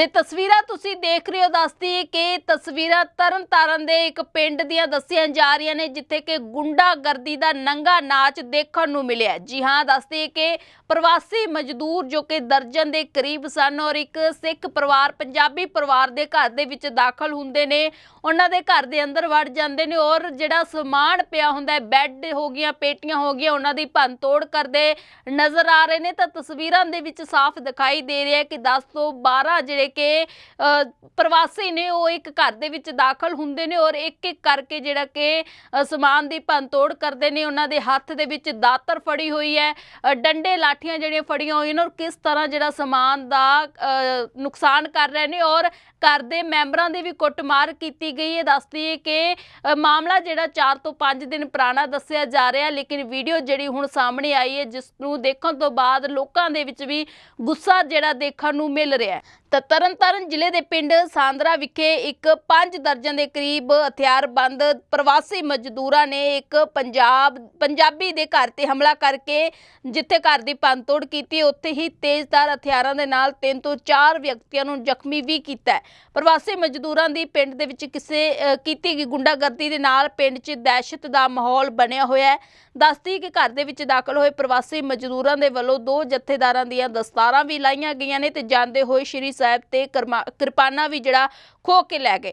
ਤੇ ਤਸਵੀਰਾਂ ਤੁਸੀਂ ਦੇਖ ਰਹੇ ਹੋ, ਦੱਸਦੀ ਕਿ ਤਸਵੀਰਾਂ ਤਰਨਤਾਰਨ ਦੇ ਇੱਕ ਪਿੰਡ ਦੀਆਂ ਦੱਸੀਆਂ ਜਾ ਰਹੀਆਂ ਨੇ, ਜਿੱਥੇ ਕਿ ਗੁੰਡਾਗਰਦੀ ਦਾ ਨੰਗਾ ਨਾਚ ਦੇਖਣ ਨੂੰ ਮਿਲਿਆ ਜੀ ਹਾਂ, ਦੱਸਦੀ ਕਿ ਪ੍ਰਵਾਸੀ ਮਜ਼ਦੂਰ ਜੋ ਕਿ ਦਰਜਨ ਦੇ ਕਰੀਬ ਸਨ ਔਰ ਇੱਕ ਸਿੱਖ ਪਰਿਵਾਰ, ਪੰਜਾਬੀ ਪਰਿਵਾਰ ਦੇ ਘਰ ਦੇ ਵਿੱਚ ਦਾਖਲ ਹੁੰਦੇ ਨੇ, ਉਹਨਾਂ ਦੇ ਘਰ ਦੇ ਅੰਦਰ ਵੜ ਜਾਂਦੇ ਨੇ ਔਰ ਜਿਹੜਾ ਸਮਾਨ ਪਿਆ ਹੁੰਦਾ ਹੈ, ਬੈੱਡ ਹੋ ਗਈਆਂ, ਪੇਟੀਆਂ ਹੋ ਗਈਆਂ, ਉਹਨਾਂ ਦੀ ਭੰਨ ਤੋੜ ਕਰਦੇ ਨਜ਼ਰ ਆ ਰਹੇ ਨੇ। ਤਾਂ ਤਸਵੀਰਾਂ ਦੇ ਵਿੱਚ ਸਾਫ਼ ਦਿਖਾਈ ਦੇ ਰਿਹਾ ਕਿ 10 ਤੋਂ 12 ਜਿਹੜੇ ਕਿ ਪ੍ਰਵਾਸੀ ਨੇ ਉਹ ਇੱਕ ਘਰ ਦੇ ਵਿੱਚ ਦਾਖਲ ਹੁੰਦੇ ਨੇ ਔਰ ਇੱਕ ਇੱਕ ਕਰਕੇ ਜਿਹੜਾ ਕਿ ਸਮਾਨ ਦੀ ਭੰਨ ਤੋੜ ਕਰਦੇ ਨੇ। ਉਹਨਾਂ ਦੇ ਹੱਥ ਦੇ ਵਿੱਚ ਦਾਤਰ ਫੜੀ ਹੋਈ ਹੈ। ਡੰਡੇ ਲਾਠੀਆਂ ਜਿਹੜੀਆਂ ਫੜੀਆਂ ਹੋਈਆਂ ਨੇ ਔਰ ਕਿਸ ਤਰ੍ਹਾਂ ਜਿਹੜਾ ਸਮਾਨ ਦਾ ਅ, ਨੁਕਸਾਨ ਕਰ ਰਹੇ ਨੇ ਔਰ ਘਰ ਦੇ ਮੈਂਬਰਾਂ ਦੀ ਵੀ ਕੁੱਟਮਾਰ ਕੀਤੀ ਗਈ। ਹੈ ਦੱਸਦੀ ਹੈ ਕਿ ਮਾਮਲਾ ਜਿਹੜਾ 4 ਤੋਂ 5 ਦਿਨ ਪੁਰਾਣਾ ਦੱਸਿਆ ਜਾ ਰਿਹਾ, ਲੇਕਿਨ ਵੀਡੀਓ ਜਿਹੜੀ ਹੁਣ ਸਾਹਮਣੇ ਆਈ ਹੈ, ਜਿਸ ਨੂੰ ਦੇਖਣ ਤੋਂ ਬਾਅਦ ਲੋਕਾਂ ਦੇ ਵਿੱਚ ਵੀ ਗੁੱਸਾ ਜਿਹੜਾ ਦੇਖਣ ਨੂੰ ਮਿਲ ਰਿਹਾ ਹੈ। ਤਾਂ ਤਰਨਤਾਰਨ ਜ਼ਿਲ੍ਹੇ ਦੇ ਪਿੰਡ ਸਾਂਦਰਾ ਵਿਖੇ ਇੱਕ 5 ਦਰਜਨ ਦੇ ਕਰੀਬ ਹਥਿਆਰਬੰਦ ਪ੍ਰਵਾਸੀ ਮਜ਼ਦੂਰਾਂ ਨੇ ਇੱਕ ਪੰਜਾਬ, ਪੰਜਾਬੀ ਦੇ ਘਰ ਤੇ ਹਮਲਾ ਕਰਕੇ ਜਿੱਥੇ ਘਰ ਦੀ ਭੰਨਤੋੜ ਕੀਤੀ। ਉੱਥੇ ਹੀ ਤੇਜ਼ਧਾਰ ਹਥਿਆਰਾਂ ਦੇ ਨਾਲ ਤਿੰਨ ਤੋਂ ਚਾਰ ਵਿਅਕਤੀਆਂ ਨੂੰ ਜ਼ਖਮੀ ਵੀ ਕੀਤਾ ਹੈ। ਪ੍ਰਵਾਸੀ ਮਜ਼ਦੂਰਾਂ ਦੀ ਪਿੰਡ ਦੇ ਵਿੱਚ ਕਿਸੇ ਕੀਤੀ ਗਈ ਗੁੰਡਾਗਰਦੀ ਦੇ ਨਾਲ ਪਿੰਡ 'ਚ ਦਹਿਸ਼ਤ ਦਾ ਮਾਹੌਲ ਬਣਿਆ ਹੋਇਆ ਹੈ। ਦੱਸਦੀ ਕਿ ਘਰ ਦੇ ਵਿੱਚ ਦਾਖਲ ਹੋਏ ਪ੍ਰਵਾਸੀ ਮਜ਼ਦੂਰਾਂ ਦੇ ਵੱਲੋਂ ਦੋ ਜਥੇਦਾਰਾਂ ਦੀਆਂ ਦਸਤਾਰਾਂ ਵੀ ਲਾਈਆਂ ਗਈਆਂ ਨੇ ਤੇ ਜਾਂਦੇ ਹੋਏ ਸ਼੍ਰੀ ਸਾਹਿਬ ਤੇ ਕਿਰਪਾਨਾ ਵੀ ਜਿਹੜਾ ਖੋ ਕੇ ਲੈ ਗਏ।